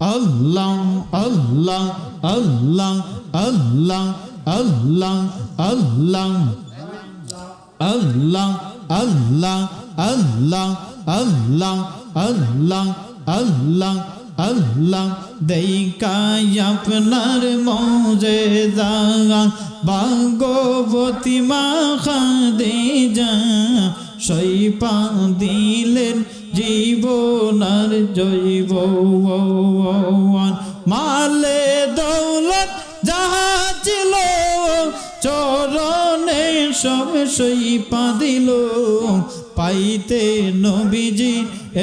আল্লাহ আল্লাহ আল্লাহ আল্লাহ আল্লাহ আল্লাহ আল্লাহ আল্লাহ আল্লাহ আল্লাহ আল্লাহ আল্লাহ আল্লাহ দেখাই আপনার মৌজে দাগা ভাগবতী মা খাদে যা সৈপা দিলেন জীবনার জৈব মালে দৌলত যাহা ছিল, চরণে সব সৈপা দিল পাইতে নবীজি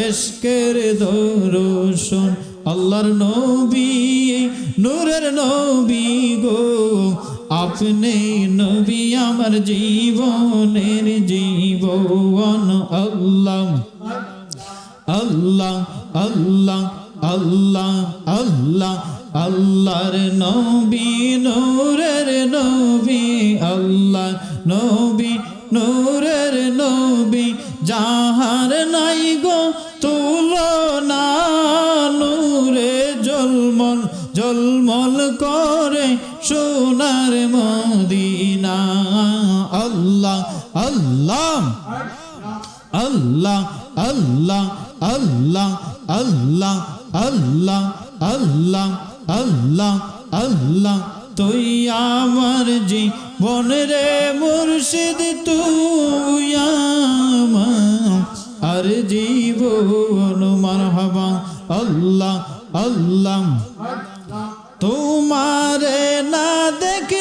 এসকের দর্শন। আল্লাহর নবী, নূরের নবী গো। আপনি নবী আমার জীবনের জীবন, আল্লাহ। আল্লাহ আল্লাহ আল্লাহ আল্লাহ, আল্লাহর নবী, নূরের নবী আল্লাহ নবী, নূরের নবী, যাহার নাই গো তুলনা, নূরে জলমল জলমল করে সোনার মদিনা। আল্লাহ আল্লাহ আল্লাহ আল্লাহ আল্লাহ আল্লাহ আল্লাহ আল্লাহ আল্লাহ আল্লাহ। তুই আমার জীবন রে মুর্শিদ, তুই আর জীবন মারহাবা, আল্লাহ আল্লাহ। তোমারে না দেখলে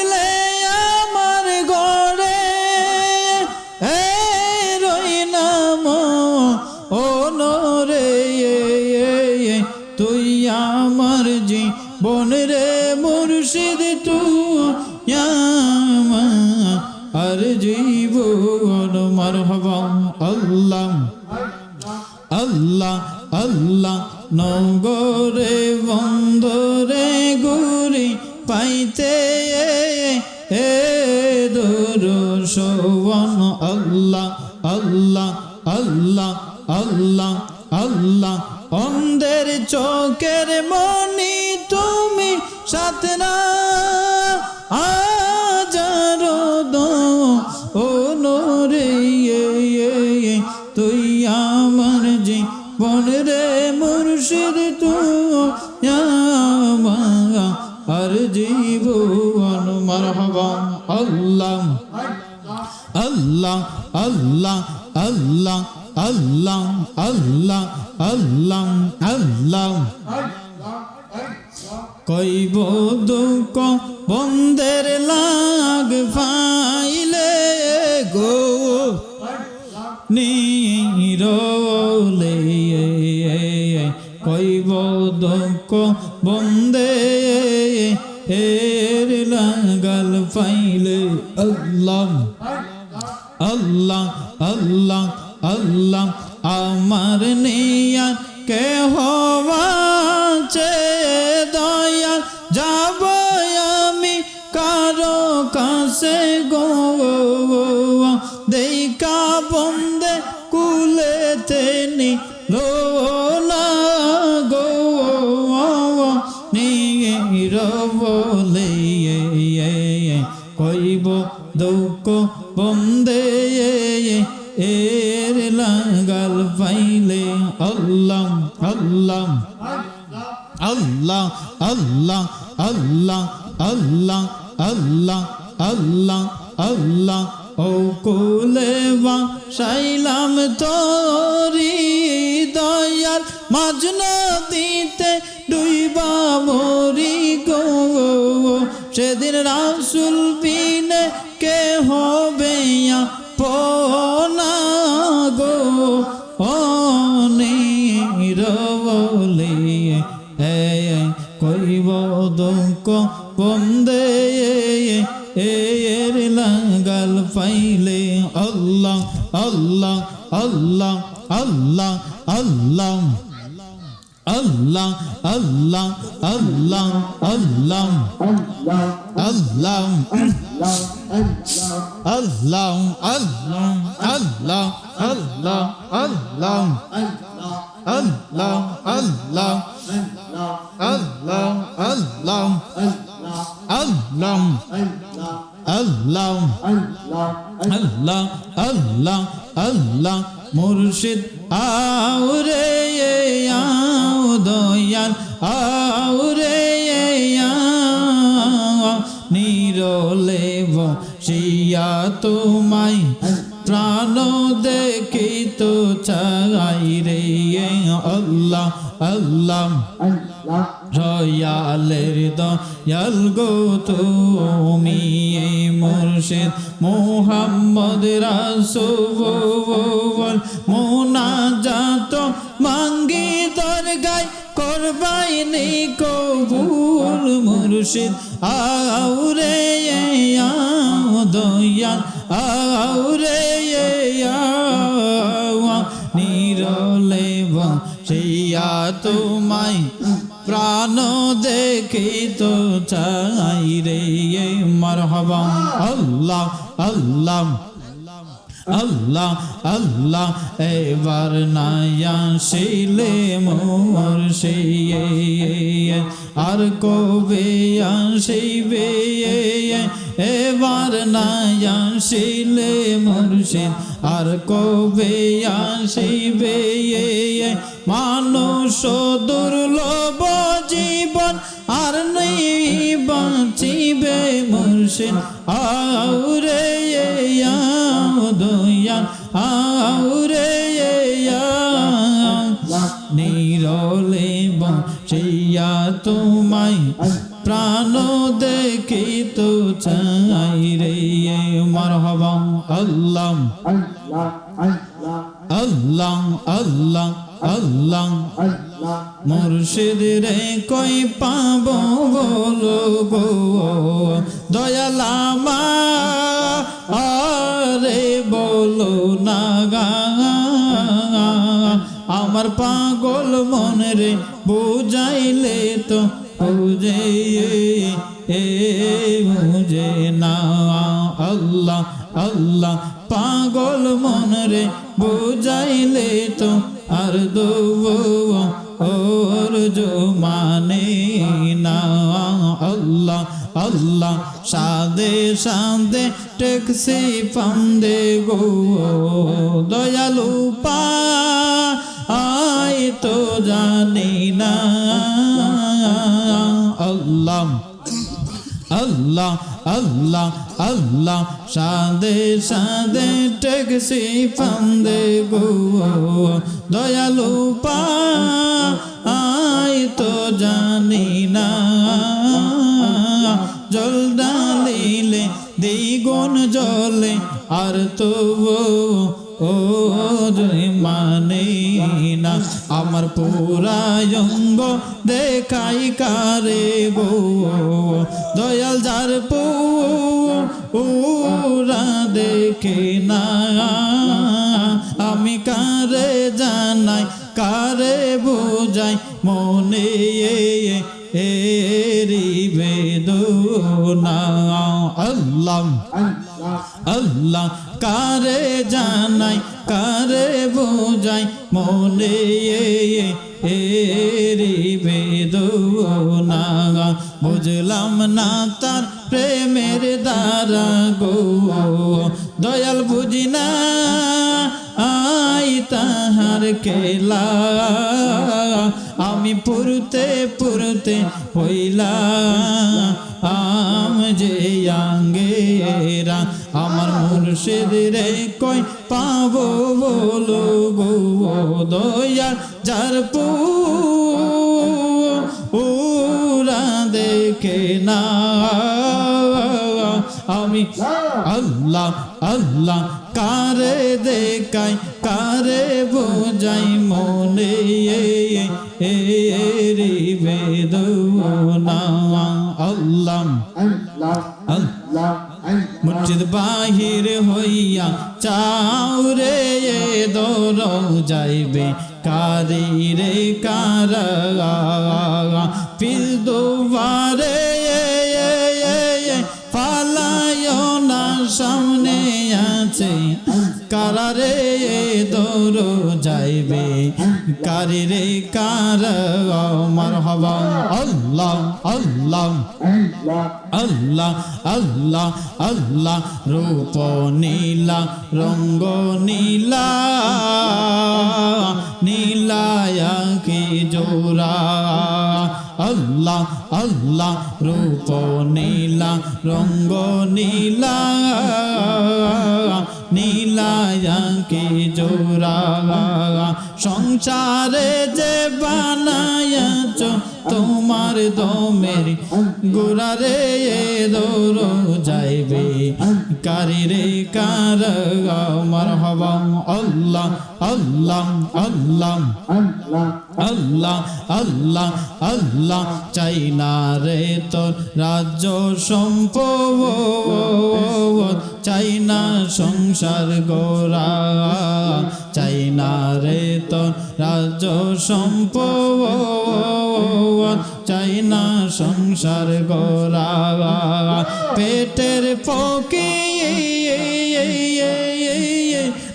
মারহাবা আল্লাহ আল্লাহ আল্লাহ নগরে বন্দরে গুরি পাইতে এ দরশন আল্লাহ আল্লাহ আল্লাহ আল্লাহ আল্লাহ অন্ধের চোখের তুমি সাতনা নিরলে কইব দক বন্দে এর লাগাল ফাইলে আল্লাহ আল্লাহ আল্লাহ আল্লাহ আমার নিরবলে কইব দুঃখ বন্দে, এর লাগাল পাইলে আল্লাহ আল্লাহ আল্লাহ আল্লাহ আল্লাহ আল্লাহ আল্লাহ আল্লাহ আল্লাহ, ও কুলেবা সাইলাম তোরি দয়াল মাজন দিতে ডুইবা মরি গো। সেদিন রাসুল বিনে কে হবে পনা আল্লাহ আল্লাহ আল্লাহ আল্লাহ আল্লাহ আল্লাহ আল্লাহ আল্লাহ আল্লাহ আল্লাহ আল্লাহ আল্লাহ আল্লাহ আল্লাহ আল্লাহ আল্লাহ আল্লাহ মুর্শিদ আউরে আও দয়াল আউরে বসিয়া তোমায় প্রাণ দেখি তো চাই রে আল্লাহ আল্লাহ। রয়ালের দয়াল গো তুমি মুর্শিদ, মোহাম্মদ রাসূল মোনাজাত মাঙ্গি দরগায় করবাই নি কবুল মুর্শিদ। আউরে দয়াল আউরে নিরলে বসিয়া তোমায় প্রাণ দেখি তো চাই রে মারহাবা। আল্লাহ আল্লাহ। আল্লাহ আল্লাহ, এবার নায়া শিলে মোর সেই আর কবে আসিবে? এবার নায়া শিলে মুর্শিদ আর কবে আসিবে? মানুষ দুর্লভ জীবন আর নেই বাঁচিবে মুর্শিদ আউরে দয়াল আউরে নিরলে বঞ্চিয়া তোমায় প্রাণ দেখি তো চাই রে মারহাবা আল্লাহ আল্লাহ আল্লাহ আল্লাহ মুর্শিদ রে কই পাব বলো গো দয়ালামা আরে বলো না আমার পাগল মন রে বুঝাইলে তো বুঝে, এ বুঝে না। আল্লাহ আল্লাহ পাগল মন রে বুঝাইলে তো মানে না, আল্লাহ আল্লাহ, সাদে সাদে, টেক্সি, পান্দে, গো, দয়ালু পা আই তো জানি না, আল্লাহ আল্লাহ আল্লাহ আল্লাহ, সাদে সাদে, টেক্সি, ফান্দে গো দয়ালু পা আই তো জানি না। জল ডালিলে দ্বিগুণ জলে আর তো ও মানে না, আমার পুরায়ঙ্গ দেখাই কারে গো। দয়াল যার পু ওরা দেখে না, আমি কারে জানাই, কারে বোঝাই, মনে এরি বেদনা। আল্লাহ আল্লাহ কারে জানাই, কারে বোঝাই, মনে এরি বেদনা। বুঝলাম না তার প্রেমের দ্বারা গো। দয়াল বুঝি না, আই তাহার কেলা। আমি পুরতে পুরতে হইলা আম যে আঙ্গেরা। মুর্শিদ রে কই পাবো বলো দয়াল যার পু। ওরা দেখে না আমি আল্লাহ আল্লাহ কারে দেখাই, কারে বোঝাই মনে এরি বেদনা। আল্লাহ। আল্লাহ। মসজিদ বাহির হইয়া চাউরে দর যাইবে। কারি রে কারা পিল দুবারে পালায় না, সামনে আছে। কারারে দৌড় যাইবে? কারে রে কার? মার হবা আল্লাহ আল্লাহ। আল্লাহ আল্লাহ আল্লাহ। রূপ নীলা, রঙ্গ নীলা। নীলায়া কি জোড়া। আল্লাহ আল্লাহ। রূপ নীলা, রঙ্গ নীলা। নীলায়া কি জোড়া। সংসারে যে বানায়াছ তোমার দমের গোড়ারে দৌড় যাইবে। কারি রে কার আমার হবা? আল্লাহ আল্লাহ আল্লাহ। আল্লাহ আল্লাহ আল্লাহ। চাই না রে তোর রাজ্য সম্পদ। চাই না সংসার গোরা চাই না রে তোর রাজ্য সম্পদ। চাই না সংসার গোরা পেটের পকি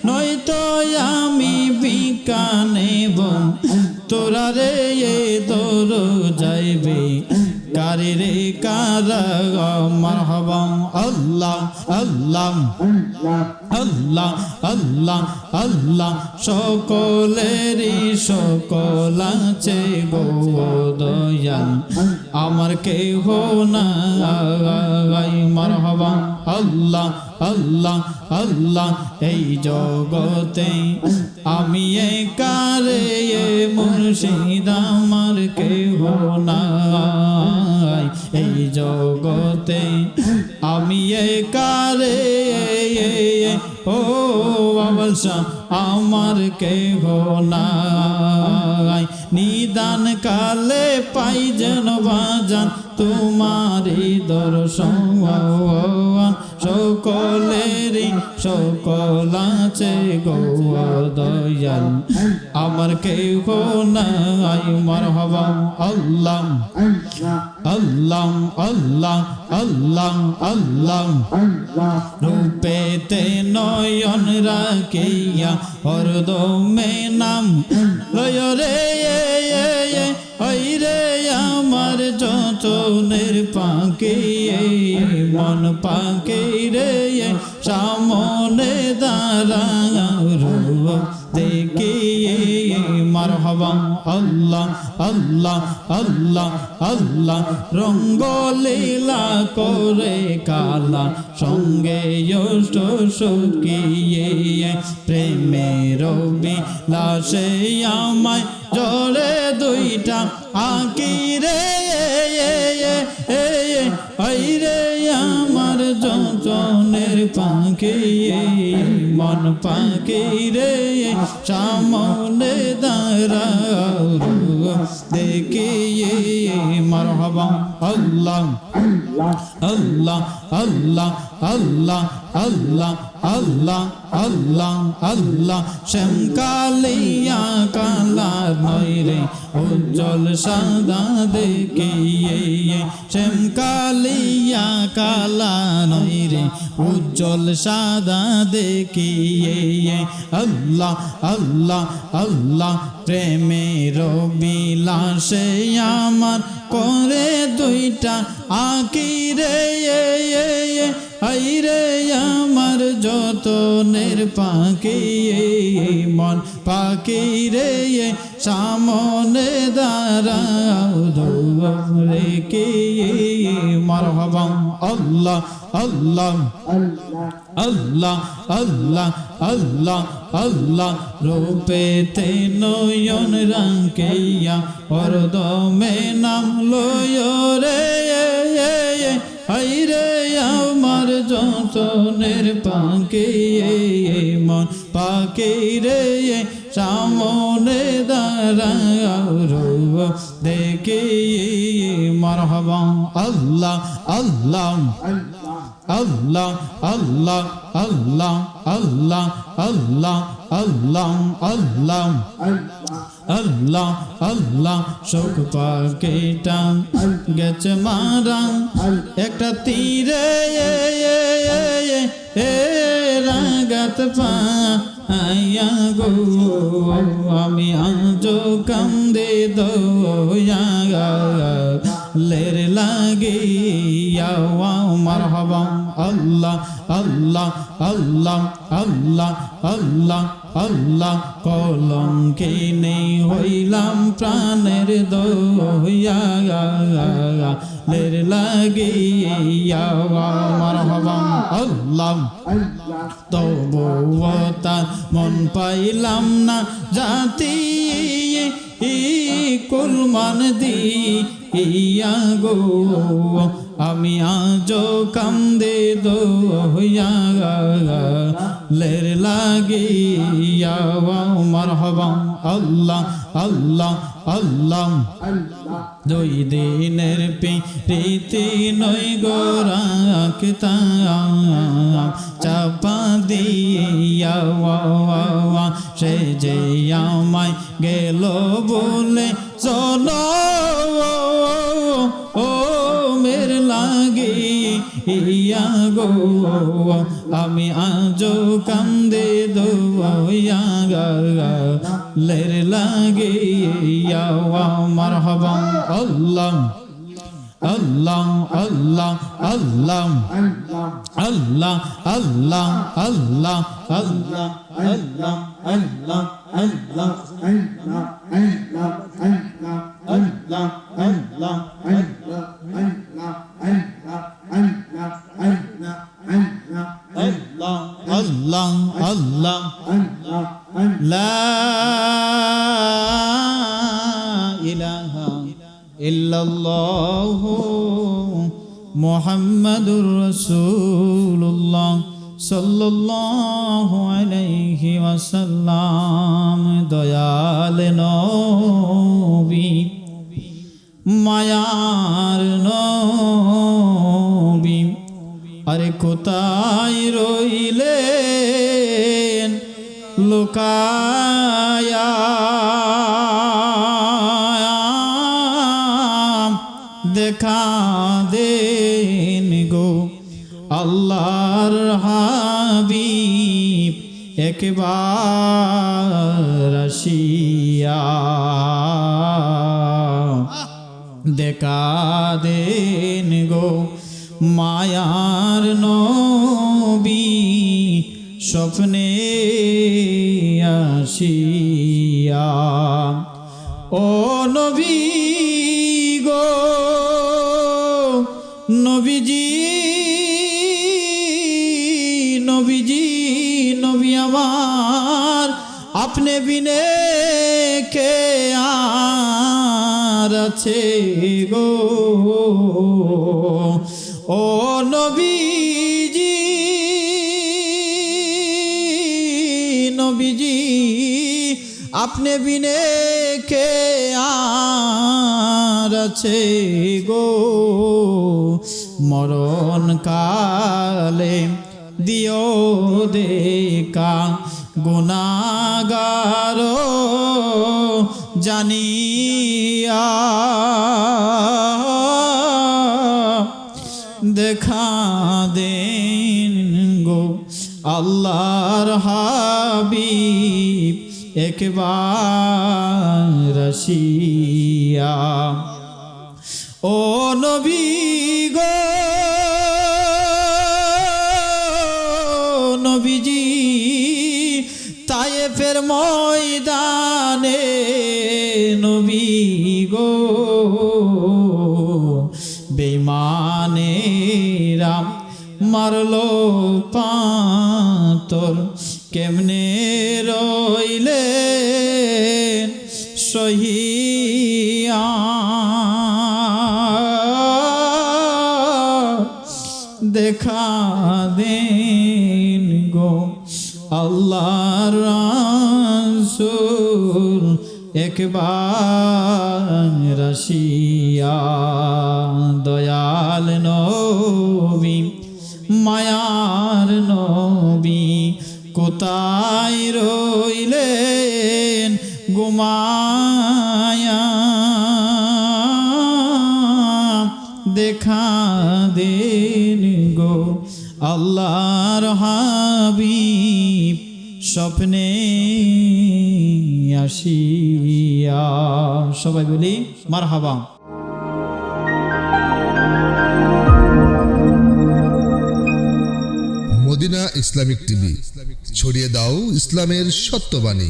নয়তো আমি বিকানেব তোরা রে তোর যাইবে কারে রে কার মারহাবা আল্লাহ আল্লাহ আল্লাহ আল্লাহ আল্লাহ। সকলেরই সকল আছে গো দয়াল। আমার কেহ নাই মারহাবা আল্লাহ আল্লাহ আল্লাহ। এই জগতে আমি একারে মুর্শিদ, আমার কেহ নাই। এই জগতে আমি একারে ও বাবলসা আমার কেহ নাই। নিদান কালে পাই যেন বাজান তোমারি দর্শন। সকলেরই সকল আছে দয়াল। আমার কেহ নাই মার হবা আল্লাহ। আল্লাহ আল্লাহ আল্লাহ আল্লাহ। রূপেতে নয়ন রাখিয়া হরদমে নাম লয় রে ওই রে, আমার যতনের পাকে মন পাকে রে সামনে দাঁড়া দেখে মারহাবা আল্লাহ আল্লাহ আল্লাহ আল্লাহ। রঙ্গ লীলা করে কালা, সঙ্গে যষ্ট সুখিয়ে প্রেমের বিলাসে আমায় জলে দুইটা আঁকি রে এই রে আমার যতনের পাখি, মন পাখি রে, সামনে দাঁড়াও, দেখি, মারহাবা, আল্লাহ আল্লাহ আল্লাহ আল্লাহ আল্লাহ আল্লাহ আল্লাহ আল্লাহ শ্যাম কালিয়া কালা নয় রে উজ্জ্বল সাদা দেখিয়ে শ্যাম কালিয়া কালা নয় রে, উজ্জ্বল সাদা দেখিয়ে আল্লাহ আল্লাহ আল্লাহ প্রেমের বিলাসে আমার করে দুইটা আঁকি রে আই রে আমার যতনের পাখি মন পাখি রে সামনে দাঁড়াও রে কে মারহাবা। আল্লাহ আল্লাহ আল্লাহ আল্লাহ আল্লাহ আল্লাহ, রূপেতে নয়ন রাঙ্কেয়া হরদমে নাম লয় রে হাই রে আমার যতনের পাকে মন পাকে রে সামনে দাঁড়াও রূপ দেখে হবা আল্লাহ আল্লাহ। আল্লাহ আল্লাহ আল্লাহ আল্লাহ আল্লাহ আল্লাহ আল্লাহ। আল্লাহ আল্লাহ শোক পাকেটা গেছে মারা। একটা তীরে এ রাগা হায়াত পাইয়া গো। আমি আজ কান্দে দয়া লের লাগে মারহাবা, আল্লাহ আল্লাহ আল্লাহ আল্লাহ আল্লাহ আল্লাহ, কলঙ্কে নেই হইলাম প্রাণের দয়া লের লাগে মারহাবা, আল্লাহ। তবুতা মন পাইলাম না জাতি কুলমান দি ইয়া গো, আমি আজ কান্দে দো লের লাগে মারহাবা, আল্লাহ আল্লাহ আল্লাহ। দুই দিনের প্রীতি নই গোরাকতাম চাপা দিয়া সে যে আমায় গেল বলে, চল। ইয়া গো আমি আজ কান্দে দোয়া লের লাগে ইয়া মারহাবা আল্লাহ আল্লাহ আল্লাহ আল্লাহ আল্লাহ আল্লাহ আল্লাহ আল্লাহ আল্লাহ আল্লাহ আল্লাহ আল্লাহ আল্লাহ আল্লাহ আল্লাহ আল্লাহ الله الله الله الله الله الله لا إله الله محمد رسول الله صلى الله عليه وسلم দয়াল নবী মায়ার নবী আরে কোথায় রইলেন? লুকায়া। দেখা দেন গো আল্লাহর হাবিব একবার আসিয়া। দেখা দেন গো মায়ার নবী স্বপ্নে আসিয়া। ও নবী গো, নবীজি নবীজি, নবী আমার, আপনি বিনে কে আছে গো? ও নবীজি নবীজি আপনি বিনে কে আছে গো? মরণ কালে দিও দেখা গুনাগার জানিয়া আল্লাহর হাবিব একবার রসিয়া ও নবী গো নবীজি তাই ফের ময়দানে নবী গো বেমানেরা মারলো পাতর কেমনে রইলে সহিয়া? দেখা দেন গো আল্লাহর রাসূল একবার রসিয়া দয়াল নবী। মায়ার নবী কোথায় রইলেন গুমায়া দেখা দেন গো আল্লাহর হাবিব, স্বপ্নে আসিয়া। সবাই বলি মার হাবা মদিনা ইসলামিক টিভি। ছড়িয়ে দাও ইসলামের সত্যবাণী।